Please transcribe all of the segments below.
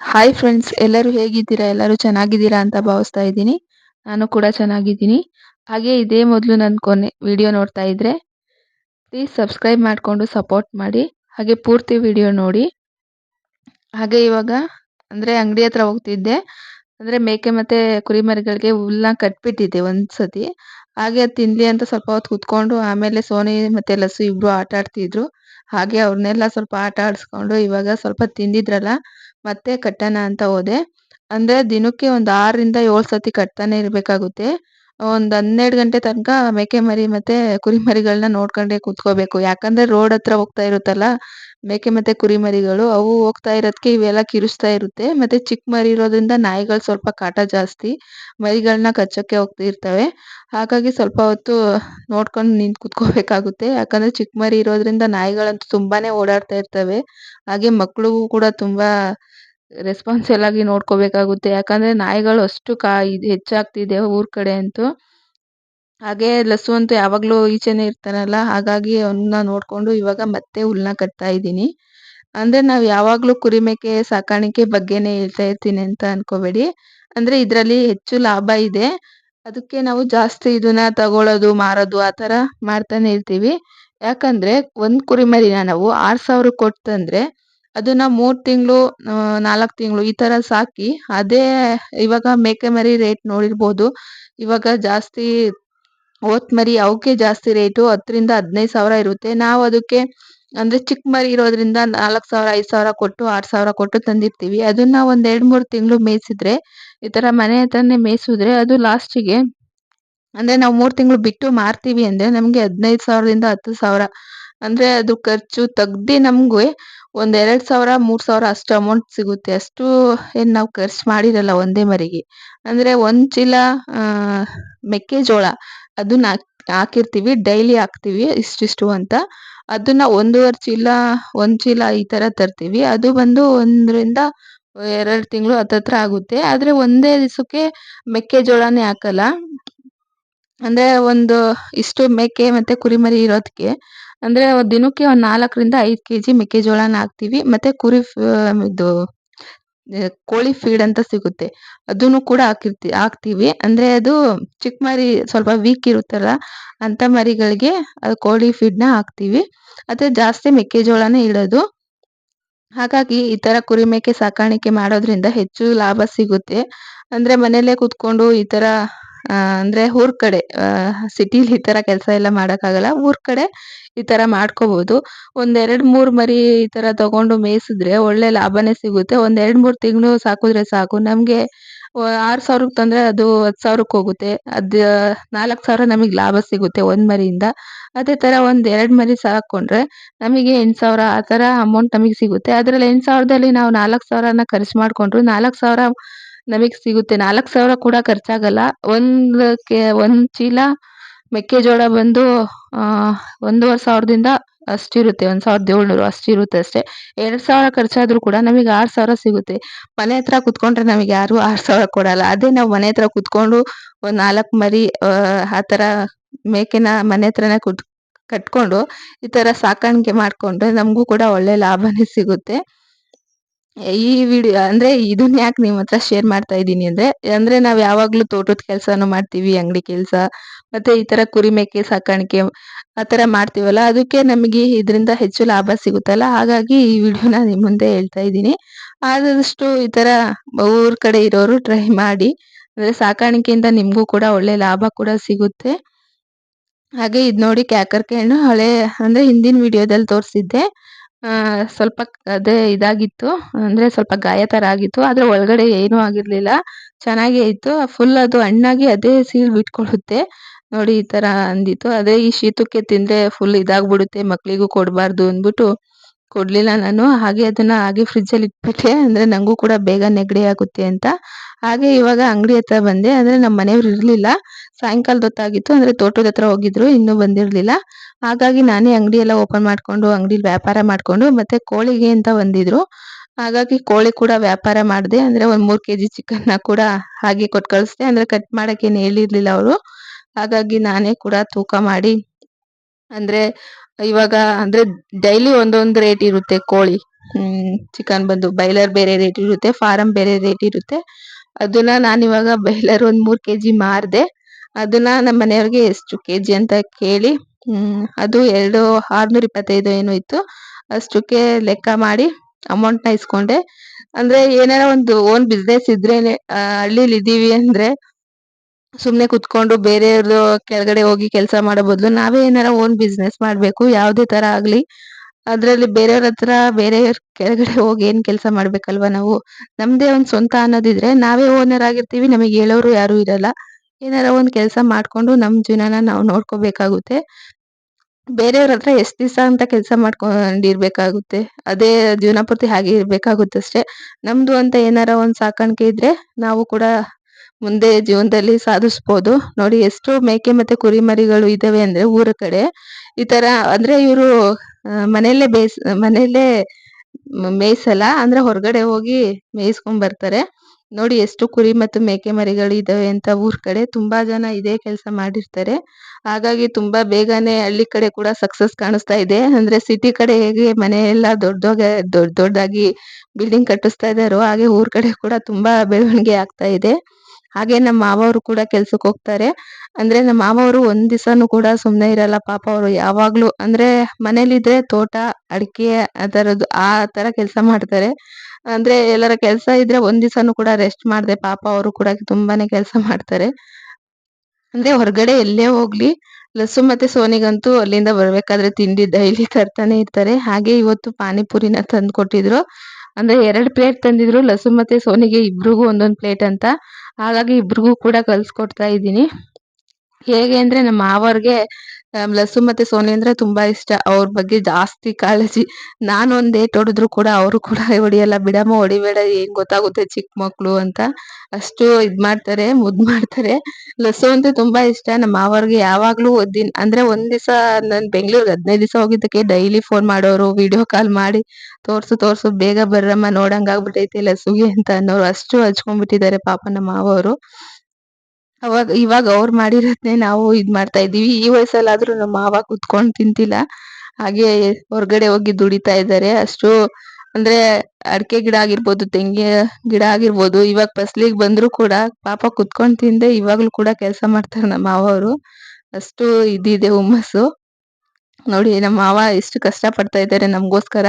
Hi friends ಎಲ್ಲರೂ ಹೇಗಿದ್ದೀರಾ? ಎಲ್ಲರೂ ಚೆನ್ನಾಗಿದ್ದೀರಾ ಅಂತ ಭಾವಿಸ್ತಾ ಇದ್ದೀನಿ. ನಾನು ಕೂಡ ಚೆನ್ನಾಗಿದ್ದೀನಿ. ಹಾಗೆ ಇದೇ ಮೊದಲು ನನ್ನ ಕೊನೆ ವಿಡಿಯೋ ನೋಡ್ತಾ ಇದ್ರೆ ಪ್ಲೀಸ್ ಸಬ್ಸ್ಕ್ರೈಬ್ ಮಾಡಿಕೊಂಡು ಸಪೋರ್ಟ್ ಮಾಡಿ. ಹಾಗೆ ಪೂರ್ತಿ ವಿಡಿಯೋ ನೋಡಿ. ಹಾಗೆ ಇವಾಗ, ಅಂದರೆ ಅಂಗಡಿ ಹತ್ರ ಹೋಗ್ತಿದ್ದೆ. ಅಂದರೆ ಮೇಕೆ ಮತ್ತು ಕುರಿಮರಿಗಳಿಗೆ ಹುಲ್ಲನ್ನ ಕಟ್ಬಿಟ್ಟಿದ್ದೆ ಒಂದು ಸತಿ ಹಾಗೆ ಅದು ತಿನ್ನಲಿ ಅಂತ ಸ್ವಲ್ಪ ಹೊತ್ತು ಕುತ್ಕೊಂಡು, ಆಮೇಲೆ ಸೋನಿ ಮತ್ತು ಲಸ್ಸು ಇಬ್ಬರು ಆಟ ಆಡ್ತಿದ್ರು ಹಾಗೆ ಅವ್ರನ್ನೆಲ್ಲ ಸ್ವಲ್ಪ ಆಟ ಆಡಿಸ್ಕೊಂಡು ಇವಾಗ ಸ್ವಲ್ಪ ತಿಂದಿದ್ರಲ್ಲ ಮತ್ತೆ ಕಟ್ಟೋಣ ಅಂತ ಹೋದೆ. ಅಂದರೆ ದಿನಕ್ಕೆ ಒಂದು ಆರರಿಂದ ಏಳು ಸತಿ ಕಟ್ತಾನೆ ಇರಬೇಕಾಗುತ್ತೆ. ಒಂದು ಹನ್ನೆರಡು ಗಂಟೆ ತನಕ ಮೇಕೆ ಮರಿ ಮತ್ತು ಕುರಿಮರಿಗಳನ್ನ ನೋಡ್ಕೊಂಡೇ ಕೂತ್ಕೋಬೇಕು. ಯಾಕಂದರೆ ರೋಡ್ ಹತ್ರ ಹೋಗ್ತಾ ಇರುತ್ತಲ್ಲ, ಮೇಕೆ ಮತ್ತು ಕುರಿಮರಿಗಳು, ಅವು ಹೋಗ್ತಾ ಇರೋದಕ್ಕೆ ಇವೆಲ್ಲ ಕಿರುಸ್ತಾ ಇರುತ್ತೆ. ಮತ್ತು ಚಿಕ್ಕ ಮರಿ ಇರೋದ್ರಿಂದ ನಾಯಿಗಳು ಸ್ವಲ್ಪ ಕಾಟ ಜಾಸ್ತಿ ಮರಿಗಳನ್ನ ಕಚ್ಚೋಕ್ಕೆ ಹೋಗ್ತಿರ್ತವೆ ಹಾಗಾಗಿ ಸ್ವಲ್ಪ ಹೊತ್ತು ನೋಡ್ಕೊಂಡು ನಿಂತು ಕೂತ್ಕೋಬೇಕಾಗುತ್ತೆ. ಯಾಕಂದರೆ ಚಿಕ್ಕ ಮರಿ ಇರೋದ್ರಿಂದ ನಾಯಿಗಳಂತೂ ತುಂಬಾ ಓಡಾಡ್ತಾ ಇರ್ತವೆ. ಹಾಗೆ ಮಕ್ಕಳಿಗೂ ಕೂಡ ತುಂಬ ರೆಸ್ಪಾನ್ಸಿಬಲ್ ಆಗಿ ನೋಡ್ಕೋಬೇಕಾಗುತ್ತೆ. ಯಾಕಂದರೆ ನಾಯಿಗಳು ಅಷ್ಟು ಕಾ ಇದು ಹೆಚ್ಚಾಗ್ತಿದೆ ಊರ ಕಡೆ ಅಂತೂ. ಹಾಗೆ ಲಸು ಅಂತೂ ಯಾವಾಗಲೂ ಈಚೆನೇ ಇರ್ತಾನಲ್ಲ ಹಾಗಾಗಿ ಅವನ್ನ ನೋಡಿಕೊಂಡು ಇವಾಗ ಮತ್ತೆ ಹುಲ್ಲನ್ನ ಕಟ್ತಾ ಇದ್ದೀನಿ. ಅಂದರೆ ನಾವು ಯಾವಾಗಲೂ ಕುರಿ ಮೇಕೆ ಸಾಕಾಣಿಕೆ ಬಗ್ಗೆನೇ ಹೇಳ್ತಾ ಇರ್ತೀನಿ ಅಂತ ಅನ್ಕೋಬೇಡಿ. ಅಂದರೆ ಇದರಲ್ಲಿ ಹೆಚ್ಚು ಲಾಭ ಇದೆ. ಅದಕ್ಕೆ ನಾವು ಜಾಸ್ತಿ ಇದನ್ನ ತಗೊಳ್ಳೋದು ಮಾರೋದು, ಆ ಥರ ಮಾಡ್ತಾನೆ ಇರ್ತೀವಿ. ಯಾಕಂದರೆ ಒಂದು ಕುರಿಮರಿನ ನಾವು ಆರು ಸಾವಿರ ಕೊಟ್ಟು ಅದನ್ನ ಮೂರು ತಿಂಗಳು ನಾಲ್ಕು ತಿಂಗಳು ಈ ಥರ ಸಾಕಿ ಅದೇ ಇವಾಗ ಮೇಕೆ ಮರಿ ರೇಟ್ ನೋಡಿರ್ಬೋದು. ಇವಾಗ ಜಾಸ್ತಿ ಓತ್ ಮರಿ ಅವಕ್ಕೆ ಜಾಸ್ತಿ ರೇಟು ಹತ್ತರಿಂದ ಹದಿನೈದು ಸಾವಿರ ಇರುತ್ತೆ. ನಾವು ಅದಕ್ಕೆ ಅಂದರೆ ಚಿಕ್ಕ ಮರಿ ಇರೋದ್ರಿಂದ ನಾಲ್ಕು ಸಾವಿರ, ಐದು ಸಾವಿರ ಕೊಟ್ಟು, ಆರು ಸಾವಿರ ಕೊಟ್ಟು ತಂದಿರ್ತೀವಿ. ಅದನ್ನ ಒಂದು ಎರಡು ಮೂರು ತಿಂಗಳು ಮೇಯಿಸಿದ್ರೆ, ಈ ಥರ ಮನೆ ಹತ್ರನೇ ಮೇಯಿಸಿದ್ರೆ ಅದು ಲಾಸ್ಟಿಗೆ ಅಂದರೆ ನಾವು ಮೂರು ತಿಂಗಳು ಬಿಟ್ಟು ಮಾರ್ತೀವಿ ಅಂದರೆ ನಮಗೆ ಹದಿನೈದು ಸಾವಿರದಿಂದ ಹತ್ತು ಸಾವಿರ. ಅಂದರೆ ಅದು ಖರ್ಚು ತೆಗ್ದು ನಮಗೆ ಒಂದು ಎರಡ್ ಸಾವಿರ, ಮೂರು ಸಾವಿರ ಅಷ್ಟು ಅಮೌಂಟ್ ಸಿಗುತ್ತೆ. ಅಷ್ಟು ಏನು ನಾವು ಖರ್ಚು ಮಾಡಿರಲ್ಲ ಒಂದೇ ಮರಿಗೆ. ಅಂದ್ರೆ ಒಂದ್ ಚೀಲ ಮೆಕ್ಕೆಜೋಳ ಅದನ್ನ ಹಾಕ್, ಹಾಕಿರ್ತೀವಿ ಡೈಲಿ ಹಾಕ್ತಿವಿ ಇಷ್ಟಿಷ್ಟು ಅಂತ. ಅದನ್ನ ಒಂದೂವರೆ ಚೀಲ, ಒಂದ್ ಚೀಲ ಈ ತರ ತರ್ತೀವಿ. ಅದು ಬಂದು ಒಂದರಿಂದ ಎರಡು ತಿಂಗಳು ಹತ್ತತ್ರ ಆಗುತ್ತೆ. ಆದ್ರೆ ಒಂದೇ ದಿವಸಕ್ಕೆ ಮೆಕ್ಕೆಜೋಳನೇ ಹಾಕಲ್ಲ. ಅಂದ್ರೆ ಒಂದು ಇಷ್ಟು ಮೇಕೆ ಮತ್ತೆ ಕುರಿಮರಿ ಇರೋದಕ್ಕೆ ಅಂದರೆ ದಿನಕ್ಕೆ ಒಂದ್ ನಾಲ್ಕರಿಂದ ಐದ್ ಕೆಜಿ ಮೆಕ್ಕೆಜೋಳನ ಹಾಕ್ತಿವಿ. ಮತ್ತೆ ಕುರಿ ಇದು ಕೋಳಿ ಫೀಡ್ ಅಂತ ಸಿಗುತ್ತೆ. ಅದನ್ನು ಕೂಡ ಹಾಕಿರ್ತಿ, ಹಾಕ್ತಿವಿ. ಅಂದ್ರೆ ಅದು ಚಿಕ್ಕ ಮರಿ ಸ್ವಲ್ಪ ವೀಕ್ ಇರುತ್ತಲ್ಲ ಅಂತ ಮರಿಗಳಿಗೆ ಅದು ಕೋಳಿ ಫೀಡ್ನ ಹಾಕ್ತಿವಿ. ಮತ್ತೆ ಜಾಸ್ತಿ ಮೆಕ್ಕೆಜೋಳನೇ ಇಡೋದು. ಹಾಗಾಗಿ ಈ ತರ ಕುರಿ ಮೇಕೆ ಸಾಕಾಣಿಕೆ ಮಾಡೋದ್ರಿಂದ ಹೆಚ್ಚು ಲಾಭ ಸಿಗುತ್ತೆ. ಅಂದ್ರೆ ಮನೆಯಲ್ಲೇ ಕೂತ್ಕೊಂಡು ಈ ತರ ಅಂದ್ರೆ ಊರ್ ಕಡೆ ಸಿಟಿಲಿ ಈ ತರ ಕೆಲಸ ಎಲ್ಲ ಮಾಡೋಕ್ಕಾಗಲ್ಲ. ಊರ್ ಕಡೆ ಈ ತರ ಮಾಡ್ಕೋಬಹುದು ಒಂದ್ ಎರಡ್ ಮೂರು ಮರಿ ಈ ತರ ತಗೊಂಡು ಮೇಯಿಸಿದ್ರೆ ಒಳ್ಳೆ ಲಾಭನೇ ಸಿಗುತ್ತೆ. ಒಂದು ಎರಡು ಮೂರು ತಿಂಗಳು ಸಾಕಿದ್ರೆ ಸಾಕು. ನಮಗೆ ಆರ್ ಸಾವಿರಕ್ಕೆ ತಂದ್ರೆ ಅದು ಹತ್ತು ಸಾವಿರಕ್ಕೆ ಹೋಗುತ್ತೆ. ಅದ್ ನಾಲ್ಕು ಸಾವಿರ ನಮಗೆ ಲಾಭ ಸಿಗುತ್ತೆ ಒಂದ್ ಮರಿಯಿಂದ. ಅದೇ ತರ ಒಂದ್ ಎರಡ್ ಮರಿ ಸಾಕೊಂಡ್ರೆ ನಮಗೆ ಎಂಟು ಸಾವಿರ ಆ ತರ ಅಮೌಂಟ್ ನಮಗೆ ಸಿಗುತ್ತೆ. ಅದರಲ್ಲಿ ಎಂಟು ಸಾವಿರದಲ್ಲಿ ನಾವು ನಾಲ್ಕು ಸಾವಿರನ ಖರ್ಚು ಮಾಡ್ಕೊಂಡ್ರು ನಾಲ್ಕು ಸಾವಿರ ನಮಗೆ ಸಿಗುತ್ತೆ. ನಾಲ್ಕು ಸಾವಿರ ಕೂಡ ಖರ್ಚಾಗಲ್ಲ. ಒಂದಕ್ಕೆ ಒಂದ್ ಒಂದು ಚೀಲ ಮೆಕ್ಕೆಜೋಳ ಬಂದು ಒಂದೂವರೆ ಸಾವಿರದಿಂದ ಅಷ್ಟಿರುತ್ತೆ ಒಂದು ಸಾವಿರದ ಏಳ್ನೂರು ಅಷ್ಟಿರುತ್ತೆ ಅಷ್ಟೇ. ಎರಡು ಸಾವಿರ ಖರ್ಚಾದರೂ ಕೂಡ ನಮಗೆ ಆರು ಸಾವಿರ ಸಿಗುತ್ತೆ. ಮನೆ ಹತ್ರ ಕುತ್ಕೊಂಡ್ರೆ ನಮಗೆ ಯಾರು ಆರು ಸಾವಿರ ಕೊಡಲ್ಲ. ಅದೇ ನಾವು ಮನೆ ಹತ್ರ ಕುತ್ಕೊಂಡು ಒಂದು ನಾಲ್ಕು ಮರಿ, ಆ ಥರ ಮೇಕೆನ ಮನೆ ಹತ್ರನೇ ಕುತ್, ಕಟ್ಕೊಂಡು ಈ ಥರ ಸಾಕಾಣಿಕೆ ಮಾಡಿಕೊಂಡ್ರೆ ನಮಗೂ ಕೂಡ ಒಳ್ಳೆ ಲಾಭನೇ ಸಿಗುತ್ತೆ. ಈ ವಿಡಿಯೋ ಅಂದ್ರೆ ಇದನ್ನ ಯಾಕೆ ನಿಮ್ಮ ಹತ್ರ ಶೇರ್ ಮಾಡ್ತಾ ಇದ್ದೀನಿ ಅಂದ್ರೆ ಅಂದ್ರೆ ನಾವು ಯಾವಾಗಲೂ ತೋಟದ ಕೆಲಸನೂ ಮಾಡ್ತೀವಿ, ಅಂಗಡಿ ಕೆಲಸ ಮತ್ತು ಈ ತರ ಕುರಿ ಮೇಕೆ ಸಾಕಾಣಿಕೆ ಆ ತರ ಮಾಡ್ತೀವಲ್ಲ, ಅದಕ್ಕೆ ನಮಗೆ ಇದರಿಂದ ಹೆಚ್ಚು ಲಾಭ ಸಿಗುತ್ತಲ್ಲ? ಹಾಗಾಗಿ ಈ ವಿಡಿಯೋನ ನಿಮ್ಮ ಮುಂದೆ ಹೇಳ್ತಾ ಇದ್ದೀನಿ. ಆದಷ್ಟು ಈ ತರ ಊರ್ ಕಡೆ ಇರೋರು ಟ್ರೈ ಮಾಡಿ, ಅಂದರೆ ಸಾಕಾಣಿಕೆಯಿಂದ ನಿಮಗೂ ಕೂಡ ಒಳ್ಳೆ ಲಾಭ ಕೂಡ ಸಿಗುತ್ತೆ. ಹಾಗೆ ಇದು ನೋಡಿ ಕ್ಯಾಕರ್ಕೆ ಹಣ್ಣು ಹಳೆ, ಅಂದ್ರೆ ಹಿಂದಿನ ವಿಡಿಯೋದಲ್ಲಿ ತೋರಿಸಿದ್ದೆ. ಸ್ವಲ್ಪ ಅದೇ ಇದಾಗಿತ್ತು, ಅಂದ್ರೆ ಸ್ವಲ್ಪ ಗಾಯ ತರ ಆಗಿತ್ತು, ಆದ್ರೆ ಒಳಗಡೆ ಏನೂ ಆಗಿರಲಿಲ್ಲ. ಚೆನ್ನಾಗೇ ಇತ್ತು ಫುಲ್ ಅದು ಹಣ್ಣಾಗಿ ಅದೇ ಸೀಳು ಬಿಟ್ಕೊಳ್ಳುತ್ತೆ ನೋಡಿ ಈ ಥರ ಅಂದಿತ್ತು. ಅದೇ ಈ ಶೀತಕ್ಕೆ ತಿಂದರೆ ಫುಲ್ ಇದಾಗ್ಬಿಡುತ್ತೆ ಮಕ್ಕಳಿಗೂ ಕೊಡಬಾರ್ದು ಅಂದ್ಬಿಟ್ಟು ಕೊಡಲಿಲ್ಲ ನಾನು. ಹಾಗೆ ಅದನ್ನು ಹಾಗೆ ಫ್ರಿಜ್ಜಲ್ಲಿ ಇಟ್ಬಿಟ್ಟೆ. ಅಂದರೆ ನನಗೂ ಕೂಡ ಬೇಗ ನೆಗಡಿ ಆಗುತ್ತೆ ಅಂತ. ಹಾಗೆ ಇವಾಗ ಅಂಗಡಿ ಹತ್ರ ಬಂದೆ. ಅಂದರೆ ನಮ್ಮ ಮನೆಯವ್ರು ಇರಲಿಲ್ಲ. ಸಾಯಂಕಾಲದ ಹೊತ್ತಾಗಿತ್ತು. ಅಂದರೆ ತೋಟದ ಹತ್ರ ಹೋಗಿದ್ರು. ಇನ್ನೂ ಬಂದಿರಲಿಲ್ಲ. ಹಾಗಾಗಿ ನಾನೇ ಅಂಗಡಿ ಎಲ್ಲ ಓಪನ್ ಮಾಡಿಕೊಂಡು ಅಂಗಡಿಲಿ ವ್ಯಾಪಾರ ಮಾಡಿಕೊಂಡು, ಮತ್ತು ಕೋಳಿಗೆ ಅಂತ ಬಂದಿದ್ರು. ಹಾಗಾಗಿ ಕೋಳಿ ಕೂಡ ವ್ಯಾಪಾರ ಮಾಡಿದೆ. ಅಂದರೆ ಒಂದು ಮೂರು ಕೆ ಜಿ ಚಿಕನ್ನ ಕೂಡ ಹಾಗೆ ಕೊಟ್ಟು ಕಳಿಸ್ದೆ. ಅಂದರೆ ಕಟ್ ಮಾಡೋಕ್ಕೇನು ಹೇಳಿರಲಿಲ್ಲ ಅವರು. ಹಾಗಾಗಿ ನಾನೇ ಕೂಡ ತೂಕ ಮಾಡಿ, ಅಂದ್ರೆ ಇವಾಗ ಅಂದ್ರೆ ಡೈಲಿ ಒಂದೊಂದು ರೇಟ್ ಇರುತ್ತೆ ಕೋಳಿ. ಹ್ಮ್, ಚಿಕನ್ ಬಂದು ಬೈಲರ್ ಬೇರೆ ರೇಟ್ ಇರುತ್ತೆ ಫಾರಂ ಬೇರೆ ರೇಟ್ ಇರುತ್ತೆ. ಅದನ್ನ ನಾನು ಇವಾಗ ಬೈಲರ್ ಒಂದ್ ಮೂರ್ ಕೆಜಿ ಮಾರ್ದೆ, ಅದನ್ನ ನಮ್ಮ ಮನೆಯವ್ರಿಗೆ ಎಷ್ಟು ಕೆ ಜಿ ಅಂತ ಕೇಳಿ, ಹ್ಮ್, ಅದು ಎರಡು ಆರ್ನೂರ ಇಪ್ಪತ್ತೈದು ಏನೋ ಇತ್ತು, ಅಷ್ಟಕ್ಕೆ ಲೆಕ್ಕ ಮಾಡಿ ಅಮೌಂಟ್ನ ಇಸ್ಕೊಂಡೆ. ಅಂದ್ರೆ ಏನಾರ ಒಂದು ಓನ್ ಬಿಸ್ನೆಸ್ ಇದ್ರೇನೆ ಹಳ್ಳಿಲಿ ಇದೀವಿ ಅಂದ್ರೆ ಸುಮ್ನೆ ಕುತ್ಕೊಂಡು ಬೇರೆಯವ್ರದ್ದು ಕೆಳಗಡೆ ಹೋಗಿ ಕೆಲಸ ಮಾಡೋ ಬದಲು ನಾವೇ ಏನಾರ ಓನ್ ಬಿಸ್ನೆಸ್ ಮಾಡ್ಬೇಕು, ಯಾವುದೇ ತರ ಆಗ್ಲಿ. ಅದ್ರಲ್ಲಿ ಬೇರೆಯವ್ರ ಹತ್ರ ಬೇರೆಯವ್ರ ಕೆಳಗಡೆ ಹೋಗಿ ಏನ್ ಕೆಲಸ ಮಾಡ್ಬೇಕಲ್ವಾ ನಾವು. ನಮ್ದೇ ಒಂದ್ ಸ್ವಂತ ಅನ್ನೋದಿದ್ರೆ ನಾವೇ ಓನರ್ ಆಗಿರ್ತೀವಿ, ನಮಗೆ ಹೇಳೋರು ಯಾರು ಇರಲ್ಲ. ಏನಾರ ಒಂದ್ ಕೆಲಸ ಮಾಡ್ಕೊಂಡು ನಮ್ ಜೀವನನ ನಾವು ನೋಡ್ಕೋಬೇಕಾಗುತ್ತೆ. ಬೇರೆಯವ್ರ ಹತ್ರ ಎಷ್ಟ್ ದಿವಸ ಅಂತ ಕೆಲಸ ಮಾಡ್ಕೊಂಡಿರ್ಬೇಕಾಗುತ್ತೆ. ಅದೇ ಜೀವನ ಪೂರ್ತಿ ಹಾಗೆ ಇರ್ಬೇಕಾಗುತ್ತೆ ಅಷ್ಟೇ ನಮ್ದು ಅಂತ ಏನಾರ ಒಂದ್ ಸಾಕಾಣಿಕೆ ಇದ್ರೆ ನಾವು ಕೂಡ ಮುಂದೆ ಜೀವನದಲ್ಲಿ ಸಾಧಿಸ್ಬೋದು. ನೋಡಿ, ಎಷ್ಟು ಮೇಕೆ ಮತ್ತೆ ಕುರಿಮರಿಗಳು ಇದಾವೆ ಅಂದ್ರೆ ಊರ ಕಡೆ. ಈ ತರ ಅಂದ್ರೆ ಇವರು ಮನೆಯಲ್ಲೇ ಬೇಯಿಸ್ ಮನೆಯಲ್ಲೇ ಮೇಯಿಸಲ್ಲ, ಅಂದ್ರೆ ಹೊರಗಡೆ ಹೋಗಿ ಮೇಯಿಸ್ಕೊಂಡ್ ಬರ್ತಾರೆ. ನೋಡಿ, ಎಷ್ಟು ಕುರಿ ಮತ್ತು ಮೇಕೆ ಮರಿಗಳು ಇದಾವೆ ಅಂತ ಊರ್ ಕಡೆ. ತುಂಬಾ ಜನ ಇದೇ ಕೆಲಸ ಮಾಡಿರ್ತಾರೆ. ಹಾಗಾಗಿ ತುಂಬಾ ಬೇಗನೆ ಹಳ್ಳಿ ಕಡೆ ಕೂಡ ಸಕ್ಸಸ್ ಕಾಣಿಸ್ತಾ ಇದೆ. ಅಂದ್ರೆ ಸಿಟಿ ಕಡೆ ಹೇಗೆ ಮನೆ ಎಲ್ಲ ದೊಡ್ಡ ದೊಡ್ಡ ದೊಡ್ಡದಾಗಿ ಬಿಲ್ಡಿಂಗ್ ಕಟ್ಟಿಸ್ತಾ ಇದಾರೋ, ಹಾಗೆ ಊರ್ ಕಡೆ ಕೂಡ ತುಂಬಾ ಬೆಳವಣಿಗೆ ಆಗ್ತಾ ಇದೆ. ಹಾಗೆ ನಮ್ಮ ಮಾವವರು ಕೂಡ ಕೆಲ್ಸಕ್ಕೆ ಹೋಗ್ತಾರೆ. ಅಂದ್ರೆ ನಮ್ಮ ಮಾವವರು ಒಂದ್ ದಿವಸನೂ ಕೂಡ ಸುಮ್ನೆ ಇರಲ್ಲ. ಪಾಪ ಅವರು ಯಾವಾಗ್ಲೂ ಅಂದ್ರೆ ಮನೇಲಿದ್ರೆ ತೋಟ, ಅಡಿಕೆ ಆ ತರದ್ದು ಆ ತರ ಕೆಲಸ ಮಾಡ್ತಾರೆ. ಅಂದ್ರೆ ಎಲ್ಲರ ಕೆಲಸ ಇದ್ರೆ ಒಂದ್ ದಿವಸನೂ ಕೂಡ ರೆಸ್ಟ್ ಮಾಡದೆ. ಪಾಪ ಅವರು ಕೂಡ ತುಂಬಾನೇ ಕೆಲಸ ಮಾಡ್ತಾರೆ. ಅಂದ್ರೆ ಹೊರಗಡೆ ಎಲ್ಲೇ ಹೋಗ್ಲಿ, ಲಸ್ಸು ಮತ್ತೆ ಸೋನಿಗಂತೂ ಅಲ್ಲಿಂದ ಬರ್ಬೇಕಾದ್ರೆ ತಿಂಡಿ, ಡೈಲಿ ತರ್ತಾನೆ ಇರ್ತಾರೆ. ಹಾಗೆ ಇವತ್ತು ಪಾನಿಪುರಿನ ತಂದು ಕೊಟ್ಟಿದ್ರು ಅಂದ್ರೆ ಎರಡ್ ಪ್ಲೇಟ್ ತಂದಿದ್ರು. ಲಸು ಮತ್ತೆ ಸೋನಿಗೆ ಇಬ್ರಿಗೂ ಒಂದೊಂದ್ ಪ್ಲೇಟ್ ಅಂತ. ಹಾಗಾಗಿ ಇಬ್ರಿಗೂ ಕೂಡ ಕಲ್ಸ್ಕೊಡ್ತಾ ಇದ್ದೀನಿ. ಹೇಗೆ ಅಂದ್ರೆ ನಮ್ಮ ಮಾವರ್ಗೆ ಲಸ್ಸು ಮತ್ತೆ ಸೋನಿ ಅಂದ್ರೆ ತುಂಬಾ ಇಷ್ಟ. ಅವ್ರ ಬಗ್ಗೆ ಜಾಸ್ತಿ ಕಾಳಜಿ. ನಾನು ಒಂದ್ ಏಟ್ ಹೊಡೆದ್ರು ಕೂಡ ಅವರು ಕೂಡ ಹೊಡಿಯಲ್ಲ. ಬಿಡಮ್ಮ, ಹೊಡಿಬೇಡ, ಏನ್ ಗೊತ್ತಾಗುತ್ತೆ ಚಿಕ್ಕ ಮಕ್ಳು ಅಂತ. ಅಷ್ಟು ಇದ್ ಮಾಡ್ತಾರೆ, ಮುದ್ ಮಾಡ್ತಾರೆ. ಲಸ್ಸು ಅಂತೂ ತುಂಬಾ ಇಷ್ಟ. ನಮ್ಮ ಮಾವರ್ಗೆ ಯಾವಾಗ್ಲೂ ದಿನ, ಅಂದ್ರೆ ಒಂದ್ ದಿವಸ, ನಾನ್ ಬೆಂಗ್ಳೂರ್ಗೆ ಹದಿನೈದು ದಿವಸ ಹೋಗಿದ್ದಕ್ಕೆ ಡೈಲಿ ಫೋನ್ ಮಾಡೋರು, ವಿಡಿಯೋ ಕಾಲ್ ಮಾಡಿ, ತೋರ್ಸು ತೋರ್ಸು, ಬೇಗ ಬರ್ರಮ್ಮ ನೋಡಂಗ್ ಆಗ್ಬಿಟ್ಟೈತೆ ಲಸ್ಸುಗೆ ಅಂತ ಅನ್ನೋರು ಅಷ್ಟು ಹಚ್ಕೊಂಡ್ಬಿಟ್ಟಿದ್ದಾರೆ ಪಾಪ ನಮ್ಮ ಮಾವವರು. ಅವಾಗ ಇವಾಗ ಅವ್ರು ಮಾಡಿರೋದ್ನೇ ನಾವು ಇದ್ ಮಾಡ್ತಾ ಇದೀವಿ ಈ ವಯಸ್ಸಲ್ಲಾದ್ರೂ ನಮ್ಮ ಮಾವ ಕುತ್ಕೊಂಡು ತಿಂತಿಲ್ಲ. ಹಾಗೆ ಹೊರಗಡೆ ಹೋಗಿ ದುಡಿತಾ ಇದ್ದಾರೆ. ಅಷ್ಟು ಅಂದ್ರೆ ಅಡಿಕೆ ಗಿಡ ಆಗಿರ್ಬೋದು, ತೆಂಗಿನ ಗಿಡ ಆಗಿರ್ಬೋದು, ಇವಾಗ ಫಸ್ಲಿಗೆ ಬಂದ್ರು ಕೂಡ ಪಾಪ ಕುತ್ಕೊಂಡು ತಿಂದೆ ಇವಾಗ್ಲೂ ಕೂಡ ಕೆಲಸ ಮಾಡ್ತಾರೆ ನಮ್ಮ ಮಾವ ಅವರು ಅಷ್ಟು ಇದಿದೆ ಹುಮ್ಮಸ್ಸು. ನೋಡಿ ನಮ್ಮ ಮಾವ ಎಷ್ಟು ಕಷ್ಟ ಪಡ್ತಾ ಇದ್ದಾರೆ ನಮಗೋಸ್ಕರ.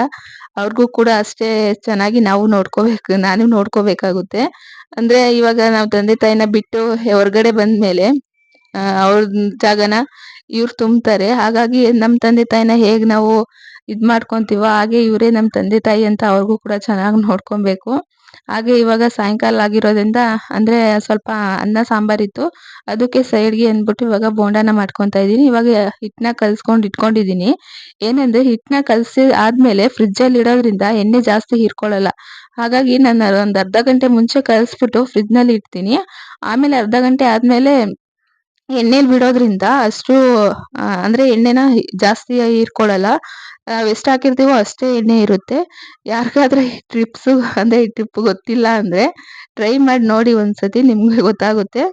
ಅವ್ರಿಗೂ ಕೂಡ ಅಷ್ಟೇ ಚೆನ್ನಾಗಿ ನಾವು ನೋಡ್ಕೋಬೇಕು, ನಾನು ನೋಡ್ಕೋಬೇಕಾಗುತ್ತೆ. ಅಂದ್ರೆ ಇವಾಗ ನಾವು ತಂದೆ ತಾಯಿನ ಬಿಟ್ಟು ಹೊರಗಡೆ ಬಂದ ಮೇಲೆ ಅವ್ರ ಜಾಗನ ಇವ್ರು ತುಂಬ್ತಾರೆ. ಹಾಗಾಗಿ ನಮ್ಮ ತಂದೆ ತಾಯಿನ ಹೇಗೆ ನಾವು ಇದ್ ಮಾಡ್ಕೊಂತೀವೋ ಹಾಗೆ ಇವರೇ ನಮ್ಮ ತಂದೆ ತಾಯಿ ಅಂತ ಅವ್ರಿಗೂ ಕೂಡ ಚೆನ್ನಾಗಿ ನೋಡ್ಕೊಬೇಕು. ಹಾಗೆ ಇವಾಗ ಸಾಯಂಕಾಲ ಆಗಿರೋದ್ರಿಂದ ಅಂದ್ರೆ ಸ್ವಲ್ಪ ಅನ್ನ ಸಾಂಬಾರ್ ಇತ್ತು. ಅದಕ್ಕೆ ಸೈಡ್ಗೆ ಅಂದ್ಬಿಟ್ಟು ಇವಾಗ ಬೋಂಡಾನ ಮಾಡ್ಕೊತಾ ಇದೀನಿ ಇವಾಗ ಹಿಟ್ಟನ್ನ ಕಲ್ಸ್ಕೊಂಡ್ ಇಟ್ಕೊಂಡಿದೀನಿ ಏನಂದ್ರೆ ಹಿಟ್ಟನ್ನ ಕಲ್ಸಿ ಆದ್ಮೇಲೆ ಫ್ರಿಜ್ಜಲ್ಲಿ ಇಡೋದ್ರಿಂದ ಎಣ್ಣೆ ಜಾಸ್ತಿ ಹೀರ್ಕೊಳ್ಳಲ್ಲ. ಹಾಗಾಗಿ ನಾನು ಒಂದ್ ಅರ್ಧ ಗಂಟೆ ಮುಂಚೆ ಕಲ್ಸ್ಬಿಟ್ಟು ಫ್ರಿಜ್ನಲ್ಲಿ ಇಡ್ತೀನಿ. ಆಮೇಲೆ ಅರ್ಧ ಗಂಟೆ ಆದ್ಮೇಲೆ ಎಣ್ಣೆಲಿ ಬಿಡೋದ್ರಿಂದ ಅಷ್ಟು ಅಂದ್ರೆ ಎಣ್ಣೆನ ಜಾಸ್ತಿ ಹೀರ್ಕೊಳ್ಳಲ್ಲ ನಾವ್ ಎಷ್ಟ್ ಹಾಕಿರ್ತೀವೋ ಅಷ್ಟೇ ಎಣ್ಣೆ ಇರುತ್ತೆ. ಯಾರಿಗಾದ್ರೆ ಈ ಟ್ರಿಪ್ಸ್, ಅಂದ್ರೆ ಈ ಟ್ರಿಪ್ ಗೊತ್ತಿಲ್ಲ ಅಂದ್ರೆ ಟ್ರೈ ಮಾಡಿ ನೋಡಿ ಒಂದ್ಸತಿ, ನಿಮಗೆ ಗೊತ್ತಾಗುತ್ತೆ.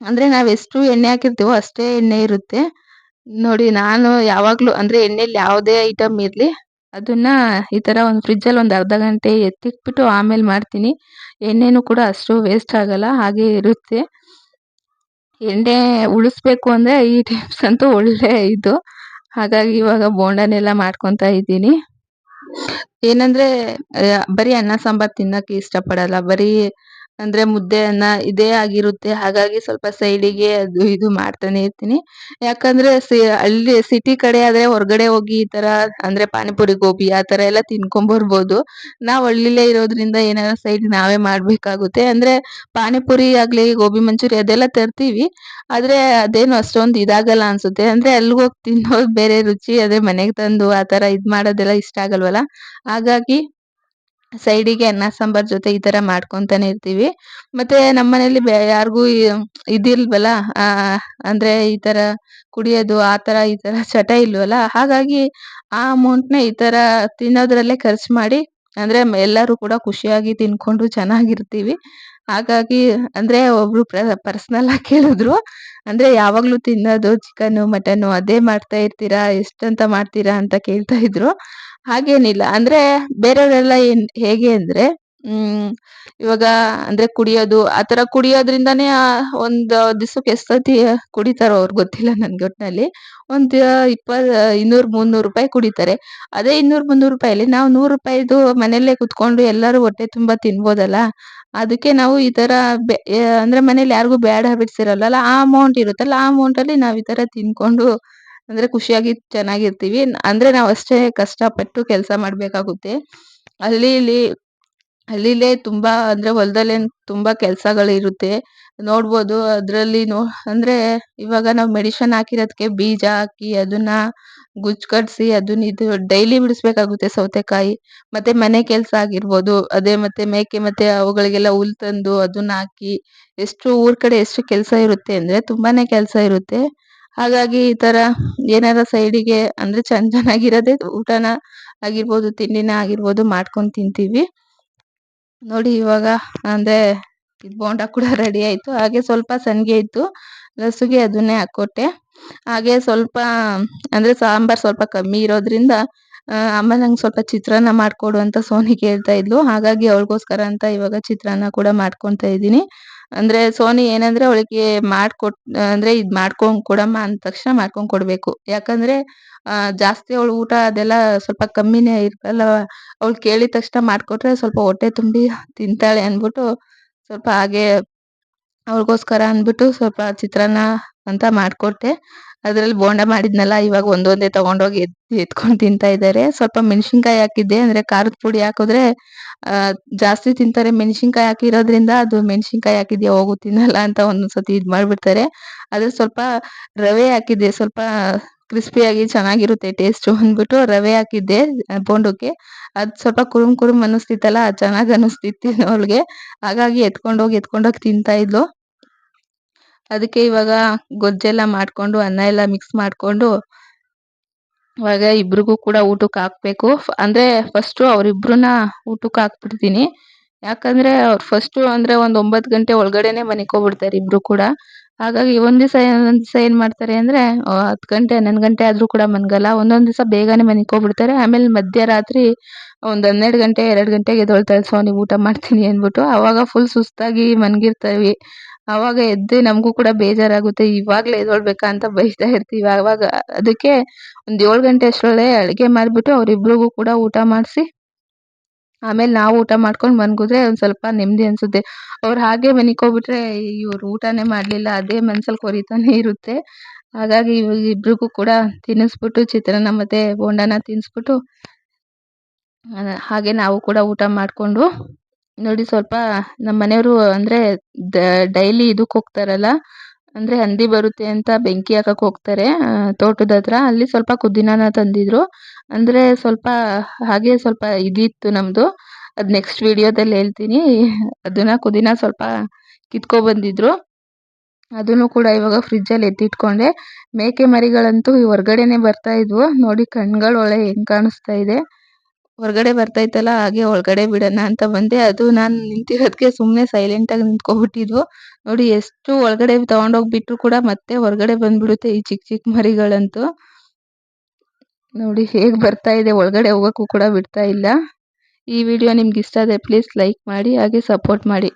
ಅಂದ್ರೆ ನಾವ್ ಎಷ್ಟು ಎಣ್ಣೆ ಹಾಕಿರ್ತೀವೋ ಅಷ್ಟೇ ಎಣ್ಣೆ ಇರುತ್ತೆ. ನೋಡಿ, ನಾನು ಯಾವಾಗಲೂ, ಅಂದ್ರೆ ಎಣ್ಣೆಲಿ ಯಾವುದೇ ಐಟಮ್ ಇರ್ಲಿ, ಅದನ್ನ ಈ ತರ ಒಂದು ಫ್ರಿಜ್ಜಲ್ಲಿ ಒಂದ್ ಅರ್ಧ ಗಂಟೆ ಎತ್ತಿಟ್ಬಿಟ್ಟು ಆಮೇಲೆ ಮಾಡ್ತೀನಿ. ಎಣ್ಣೆನೂ ಕೂಡ ಅಷ್ಟು ವೇಸ್ಟ್ ಆಗಲ್ಲ, ಹಾಗೆ ಇರುತ್ತೆ. ಎಣ್ಣೆ ಉಳಿಸ್ಬೇಕು ಅಂದ್ರೆ ಈ ಟಿಪ್ಸ್ ಅಂತೂ ಒಳ್ಳೆ ಇದು. ಹಾಗಾಗಿ ಇವಾಗ ಬೋಂಡನೆಲ್ಲ ಮಾಡ್ಕೊಂತ ಇದ್ದೀನಿ. ಏನಂದ್ರೆ ಬರೀ ಅನ್ನ ಸಾಂಬಾರ್ ತಿನ್ನಕ್ಕೆ ಇಷ್ಟಪಡಲ್ಲ. ಬರೀ ಅಂದ್ರೆ ಮುದ್ದೆ ಅನ್ನ ಇದೇ ಆಗಿರುತ್ತೆ. ಹಾಗಾಗಿ ಸ್ವಲ್ಪ ಸೈಡಿಗೆ ಅದು ಇದು ಮಾಡ್ತಾನೆ ಇರ್ತೀನಿ. ಯಾಕಂದ್ರೆ ಹಳ್ಳಿ ಸಿಟಿ ಕಡೆ ಆದ್ರೆ ಹೊರಗಡೆ ಹೋಗಿ ಈ ತರ ಅಂದ್ರೆ ಪಾನಿಪುರಿ, ಗೋಬಿ ಆ ತರ ಎಲ್ಲ ತಿನ್ಕೊಂಡ್ ಬರ್ಬೋದು. ನಾವ್ ಹಳ್ಳಿಲೇ ಇರೋದ್ರಿಂದ ಏನಾರ ಸೈಡ್ ನಾವೇ ಮಾಡ್ಬೇಕಾಗುತ್ತೆ. ಅಂದ್ರೆ ಪಾನಿಪುರಿ ಆಗ್ಲಿ, ಗೋಬಿ ಮಂಚೂರಿ ಅದೆಲ್ಲ ತರ್ತೀವಿ. ಆದ್ರೆ ಅದೇನು ಅಷ್ಟೊಂದು ಇದಾಗಲ್ಲ ಅನ್ಸುತ್ತೆ. ಅಂದ್ರೆ ಅಲ್ಗೋಗಿ ತಿನ್ನೋದು ಬೇರೆ ರುಚಿ, ಅದೇ ಮನೆಗ್ ತಂದು ಆ ತರ ಇದ್ ಮಾಡೋದೆಲ್ಲ ಇಷ್ಟ ಆಗಲ್ವಲ್ಲ? ಹಾಗಾಗಿ ಸೈಡಿಗೆ ಅನ್ನ, ಸಾಂಬಾರ್ ಜೊತೆ ಈ ತರ ಮಾಡ್ಕೊಂತಾನೆ ಇರ್ತೀವಿ. ಮತ್ತೆ ನಮ್ಮನೇಲಿ ಯಾರಿಗೂ ಇದಿಲ್ವಲ್ಲ ಅಂದ್ರೆ ಈ ತರ ಕುಡಿಯೋದು, ಆ ತರ ಈ ತರ ಚಟ ಇಲ್ವಲ್ಲ, ಹಾಗಾಗಿ ಆ ಅಮೌಂಟ್ನ ಈ ತರ ತಿನ್ನೋದ್ರಲ್ಲೇ ಖರ್ಚು ಮಾಡಿ, ಅಂದ್ರೆ ಎಲ್ಲರೂ ಕೂಡ ಖುಷಿಯಾಗಿ ತಿನ್ಕೊಂಡು ಚೆನ್ನಾಗಿರ್ತೀವಿ. ಹಾಗಾಗಿ, ಅಂದ್ರೆ ಒಬ್ರು ಪರ್ಸನಲ್ ಆಗಿ ಕೇಳಿದ್ರು, ಅಂದ್ರೆ ಯಾವಾಗ್ಲೂ ತಿನ್ನೋದು ಚಿಕನ್ ಮಟನ್ ಅದೇ ಮಾಡ್ತಾ ಇರ್ತೀರಾ, ಎಷ್ಟಂತ ಮಾಡ್ತೀರಾ ಅಂತ ಕೇಳ್ತಾ ಇದ್ರು. ಹಾಗೇನಿಲ್ಲ. ಅಂದ್ರೆ ಬೇರೆಯವರೆಲ್ಲ ಏನ್, ಹೇಗೆ ಅಂದ್ರೆ, ಹ್ಮ್, ಇವಾಗ ಅಂದ್ರೆ ಕುಡಿಯೋದು ಆತರ ಕುಡಿಯೋದ್ರಿಂದಾನೇ ಒಂದ್ ದಿವ್ಸಕ್ಕೆ ಎಷ್ಟೊತ್ತಿ ಕುಡಿತಾರೋ ಅವ್ರ್ ಗೊತ್ತಿಲ್ಲ ನನ್ಗೆ ಒಟ್ನಲ್ಲಿ. ಒಂದ್ ಇಪ್ಪ ಇನ್ನೂರ್ ಮುನ್ನೂರು ರೂಪಾಯಿ ಕುಡಿತಾರೆ. ಅದೇ ಇನ್ನೂರ್ ಮುನ್ನೂರು ರೂಪಾಯಿಲಿ ನಾವು ನೂರು ರೂಪಾಯಿದು ಮನೇಲೆ ಕುತ್ಕೊಂಡು ಎಲ್ಲರೂ ಹೊಟ್ಟೆ ತುಂಬಾ ತಿನ್ಬೋದಲ್ಲ, ಅದಕ್ಕೆ ನಾವು ಈ ತರ ಅಂದ್ರೆ ಮನೇಲಿ ಯಾರಿಗೂ ಬ್ಯಾಡ್ ಹ್ಯಾಬಿಟ್ಸ್ ಇರಲ್ಲಲ್ಲ, ಆ ಅಮೌಂಟ್ ಇರುತ್ತಲ್ಲ, ಆ ಅಮೌಂಟ್ ಅಲ್ಲಿ ನಾವ್ ಈ ತರ ತಿನ್ಕೊಂಡು ಅಂದ್ರೆ ಖುಷಿಯಾಗಿ ಚೆನ್ನಾಗಿರ್ತೀವಿ. ಅಂದ್ರೆ ನಾವು ಅಷ್ಟೇ ಕಷ್ಟಪಟ್ಟು ಕೆಲಸ ಮಾಡಬೇಕಾಗುತ್ತೆ. ಅಲ್ಲಿ ಇಲ್ಲಿ ಹಳ್ಳಿಲೇ ತುಂಬಾ ಅಂದ್ರೆ ಹೊಲದಲ್ಲೇ ತುಂಬಾ ಕೆಲಸಗಳಿರುತ್ತೆ. ನೋಡ್ಬೋದು ಅದ್ರಲ್ಲಿನು ಅಂದ್ರೆ ಇವಾಗ ನಾವು ಮೆಡಿಷನ್ ಹಾಕಿರೋದಕ್ಕೆ ಬೀಜ ಹಾಕಿ ಅದನ್ನು ಗುಜ್ ಕಟ್ಸಿ ಅದನ್ನ ಇದು ಡೈಲಿ ಬಿಡಿಸ್ಬೇಕಾಗುತ್ತೆ ಸೌತೆಕಾಯಿ. ಮತ್ತೆ ಮನೆ ಕೆಲಸ ಆಗಿರ್ಬೋದು. ಅದೇ ಮತ್ತೆ ಮೇಕೆ ಮತ್ತೆ ಅವುಗಳಿಗೆಲ್ಲ ಹುಲ್ ತಂದು ಅದನ್ನ ಹಾಕಿ ಎಷ್ಟು ಊರ ಕಡೆ ಎಷ್ಟು ಕೆಲಸ ಇರುತ್ತೆ ಅಂದ್ರೆ ತುಂಬಾನೇ ಕೆಲಸ ಇರುತ್ತೆ. ಹಾಗಾಗಿ ಈ ತರ ಏನಾರ ಸೈಡಿಗೆ ಅಂದ್ರೆ ಚೆನ್ನ ಚೆನ್ನಾಗಿರೋದೇ ಊಟನ ಆಗಿರ್ಬೋದು, ತಿಂಡಿನ ಆಗಿರ್ಬೋದು ಮಾಡ್ಕೊಂಡು ತಿಂತೀವಿ. ನೋಡಿ ಇವಾಗ ಅಂದ್ರೆ ಬೋಂಡ ಕೂಡ ರೆಡಿ ಆಯ್ತು. ಹಾಗೆ ಸ್ವಲ್ಪ ಸಂಜೆ ಇತ್ತು. ರಸುಗೆ ಅದನ್ನೇ ಹಾಕ್ಕೊಟ್ಟೆ. ಹಾಗೆ ಸ್ವಲ್ಪ ಅಂದ್ರೆ ಸಾಂಬಾರ್ ಸ್ವಲ್ಪ ಕಮ್ಮಿ ಇರೋದ್ರಿಂದ ಅಮ್ಮ ನಂಗೆ ಸ್ವಲ್ಪ ಚಿತ್ರಾನ್ನ ಮಾಡಿಕೊಡು ಅಂತ ಸೋನಿ ಕೇಳ್ತಾ ಇದ್ಲು. ಹಾಗಾಗಿ ಅವಳಿಗೋಸ್ಕರ ಅಂತ ಇವಾಗ ಚಿತ್ರಾನ್ನ ಕೂಡ ಮಾಡ್ಕೊತಾ ಇದ್ದೀನಿ. ಅಂದ್ರೆ ಸೋನಿ ಏನಂದ್ರೆ ಅವಳಿಗೆ ಮಾಡ್ಕೊಟ್, ಅಂದ್ರೆ ಇದ್ ಮಾಡ್ಕೊಂಡ್ ಕೊಡಮ್ಮ ಅಂದ ತಕ್ಷಣ ಮಾಡ್ಕೊಂಡ್ ಕೊಡ್ಬೇಕು. ಯಾಕಂದ್ರೆ, ಆ, ಜಾಸ್ತಿ ಅವಳು ಊಟ ಅದೆಲ್ಲ ಸ್ವಲ್ಪ ಕಮ್ಮಿನೇ ಇರ್ತಲ್ಲ, ಅವಳು ಕೇಳಿದ ತಕ್ಷಣ ಮಾಡ್ಕೊಟ್ರೆ ಸ್ವಲ್ಪ ಹೊಟ್ಟೆ ತುಂಬಿ ತಿಂತಾಳೆ ಅಂದ್ಬಿಟ್ಟು ಸ್ವಲ್ಪ ಹಾಗೆ ಅವ್ಳಿಗೋಸ್ಕರ ಅಂದ್ಬಿಟ್ಟು ಸ್ವಲ್ಪ ಚಿತ್ರಾನ್ನ ಅಂತ ಮಾಡ್ಕೊಟ್ಟೆ. ಅದ್ರಲ್ಲಿ ಬೋಂಡ ಮಾಡಿದ್ನಲ್ಲ, ಇವಾಗ ಒಂದೊಂದೇ ತಗೊಂಡೋಗಿ ಎತ್, ಎತ್ಕೊಂಡ್ ತಿಂತಾ ಇದ್ದಾರೆ ಸ್ವಲ್ಪ ಮೆಣಸಿನ್ಕಾಯಿ ಹಾಕಿದ್ದೆ, ಅಂದ್ರೆ ಖಾರದ ಪುಡಿ ಹಾಕಿದ್ರೆ ಜಾಸ್ತಿ ತಿಂತಾರೆ ಮೆಣಸಿನ್ಕಾಯಿ ಹಾಕಿರೋದ್ರಿಂದ ಅದು ಮೆಣಸಿನ್ಕಾಯಿ ಹಾಕಿದ್ಯ, ಹೋಗು, ತಿನ್ನಲ್ಲ ಅಂತ ಒಂದೊಂದ್ಸತಿ ಇದ್ ಮಾಡ್ಬಿಡ್ತಾರೆ. ಆದ್ರೆ ಸ್ವಲ್ಪ ರವೆ ಹಾಕಿದ್ದೆ, ಸ್ವಲ್ಪ ಕ್ರಿಸ್ಪಿಯಾಗಿ ಚೆನ್ನಾಗಿರುತ್ತೆ ಟೇಸ್ಟ್ ಅಂದ್ಬಿಟ್ಟು ರವೆ ಹಾಕಿದ್ದೆ ಬೋಂಡಕ್ಕೆ. ಅದ್ ಸ್ವಲ್ಪ ಕುರುಮ್ ಕುರುಮ್ ಅನ್ನಿಸ್ತಿತ್ತಲ್ಲ ಚೆನ್ನಾಗ್ ಅನ್ನಿಸ್ತಿತ್ತು ಅವಳಿಗೆ ಹಾಗಾಗಿ ಎತ್ಕೊಂಡೋಗಿ ಎತ್ಕೊಂಡೋಗಿ ತಿಂತಾ ಇದ್ಲು. ಅದಕ್ಕೆ ಇವಾಗ ಗೊಜ್ಜೆಲ್ಲ ಮಾಡ್ಕೊಂಡು, ಅನ್ನ ಎಲ್ಲ ಮಿಕ್ಸ್ ಮಾಡ್ಕೊಂಡು, ಇವಾಗ ಇಬ್ರಿಗೂ ಕೂಡ ಊಟಕ್ಕೆ ಹಾಕ್ಬೇಕು. ಅಂದ್ರೆ ಫಸ್ಟು ಅವರಿಬ್ರನ್ನ ಊಟಕ್ಕೆ ಹಾಕ್ಬಿಡ್ತೀನಿ. ಯಾಕಂದ್ರೆ ಅವ್ರು ಫಸ್ಟು ಅಂದ್ರೆ ಒಂದ್ ಒಂಬತ್ತು ಗಂಟೆ ಒಳಗಡೆನೆ ಮನಿಕೋಬಿಡ್ತಾರೆ ಇಬ್ರು ಕೂಡ. ಹಾಗಾಗಿ ಒಂದ್ ದಿವಸ ದಿವಸ ಏನ್ ಮಾಡ್ತಾರೆ ಅಂದ್ರೆ ಹತ್ತು ಗಂಟೆ, ಹನ್ನೊಂದು ಗಂಟೆ ಆದ್ರೂ ಕೂಡ ಮನ್ಗಲ್ಲ, ಒಂದೊಂದ್ ದಿವಸ ಬೇಗನೆ ಮನಿಕೋಬಿಡ್ತಾರೆ ಆಮೇಲೆ ಮಧ್ಯರಾತ್ರಿ ಒಂದ್ ಹನ್ನೆರಡು ಗಂಟೆ, ಎರಡು ಗಂಟೆಗೆ ಎದ್ದೊಳ್ತಾಳೆ ಸೋನಿ ಊಟ ಮಾಡ್ತೀನಿ ಅಂದ್ಬಿಟ್ಟು, ಅವಾಗ ಫುಲ್ ಸುಸ್ತಾಗಿ ಮನ್ಗಿರ್ತೀವಿ. ಅವಾಗ ಎದ್ದು ನಮಗೂ ಕೂಡ ಬೇಜಾರಾಗುತ್ತೆ, ಇವಾಗಲೇ ಎದ್ದೇಳ್ಬೇಕಾ ಅಂತ ಬೈತಾ ಇರ್ತೀವಿ. ಅವಾಗ ಅದಕ್ಕೆ ಒಂದು ಏಳು ಗಂಟೆ ಅಷ್ಟರಲ್ಲೇ ಅಡುಗೆ ಮಾಡಿಬಿಟ್ಟು ಅವರಿಬ್ರಿಗೂ ಕೂಡ ಊಟ ಮಾಡಿಸಿ, ಆಮೇಲೆ ನಾವು ಊಟ ಮಾಡ್ಕೊಂಡು ಮನ್ಗಿದ್ರೆ ಒಂದು ಸ್ವಲ್ಪ ನೆಮ್ಮದಿ ಅನಿಸುತ್ತೆ. ಅವ್ರು ಹಾಗೆ ಮನಿಕೋಬಿಟ್ರೆ ಇವ್ರು ಊಟನೇ ಮಾಡಲಿಲ್ಲ, ಅದೇ ಮನ್ಸಲ್ಲಿ ಕೊರಿತಾನೆ ಇರುತ್ತೆ. ಹಾಗಾಗಿ ಇವಾಗ ಇಬ್ರಿಗೂ ಕೂಡ ತಿನ್ನಿಸ್ಬಿಟ್ಟು ಚಿತ್ರಾನ್ನ ಮತ್ತು ಬೋಂಡಾನ ತಿನ್ನಿಸ್ಬಿಟ್ಟು ಹಾಗೆ ನಾವು ಕೂಡ ಊಟ ಮಾಡಿಕೊಂಡು ನೋಡಿ ಸ್ವಲ್ಪ ನಮ್ಮ ಮನೆಯವರು ಅಂದರೆ ಡೈಲಿ ಇದಕ್ಕೆ ಹೋಗ್ತಾರಲ್ಲ, ಅಂದರೆ ಹಂದಿ ಬರುತ್ತೆ ಅಂತ ಬೆಂಕಿ ಹಾಕಕ್ಕೆ ಹೋಗ್ತಾರೆ ತೋಟದ ಹತ್ರ. ಅಲ್ಲಿ ಸ್ವಲ್ಪ ಕುದಿನಾನ ತಂದಿದ್ರು. ಅಂದರೆ ಸ್ವಲ್ಪ ಹಾಗೆ ಸ್ವಲ್ಪ ಇದಿತ್ತು ನಮ್ಮದು ಅದು ನೆಕ್ಸ್ಟ್ ವಿಡಿಯೋದಲ್ಲಿ ಹೇಳ್ತೀನಿ. ಅದನ್ನ ಪುದೀನ ಸ್ವಲ್ಪ ಕಿತ್ಕೊಬಂದಿದ್ರು ಅದನ್ನು ಕೂಡ ಇವಾಗ ಫ್ರಿಜ್ಜಲ್ಲಿ ಎತ್ತಿಟ್ಕೊಂಡೆ. ಮೇಕೆ ಮರಿಗಳಂತೂ ಹೊರ್ಗಡೆನೆ ಬರ್ತಾ ಇದ್ವು. ನೋಡಿ ಕಣ್ಗಳು ಒಳ್ಳೆ ಹೆಂಗ್ ಕಾಣಿಸ್ತಾ ಇದೆ. ಹೊರಗಡೆ ಬರ್ತೈತಲ್ಲ, ಹಾಗೆ ಒಳಗಡೆ ಬಿಡೋಣ ಅಂತ ಬಂದೆ. ಅದು ನಾನು ನಿಂತಿರೋದಕ್ಕೆ ಸುಮ್ಮನೆ ಸೈಲೆಂಟಾಗಿ ನಿಂತ್ಕೊಬಿಟ್ಟಿದ್ವು ನೋಡಿ ಎಷ್ಟು ಒಳಗಡೆ ತಗೊಂಡ್ ಹೋಗ್ಬಿಟ್ರು ಕೂಡ ಮತ್ತೆ ಹೊರಗಡೆ ಬಂದ್ಬಿಡುತ್ತೆ ಈ ಚಿಕ್ಕ ಚಿಕ್ಕ ಮರಿಗಳಂತೂ. ನೋಡಿ ಹೇಗೆ ಬರ್ತಾ ಇದೆ, ಒಳಗಡೆ ಹೋಗೋಕ್ಕೂ ಕೂಡ ಬಿಡ್ತಾ ಇಲ್ಲ. ಈ ವಿಡಿಯೋ ನಿಮ್ಗೆ ಇಷ್ಟ ಆದರೆ ಪ್ಲೀಸ್ ಲೈಕ್ ಮಾಡಿ, ಹಾಗೆ ಸಪೋರ್ಟ್ ಮಾಡಿ.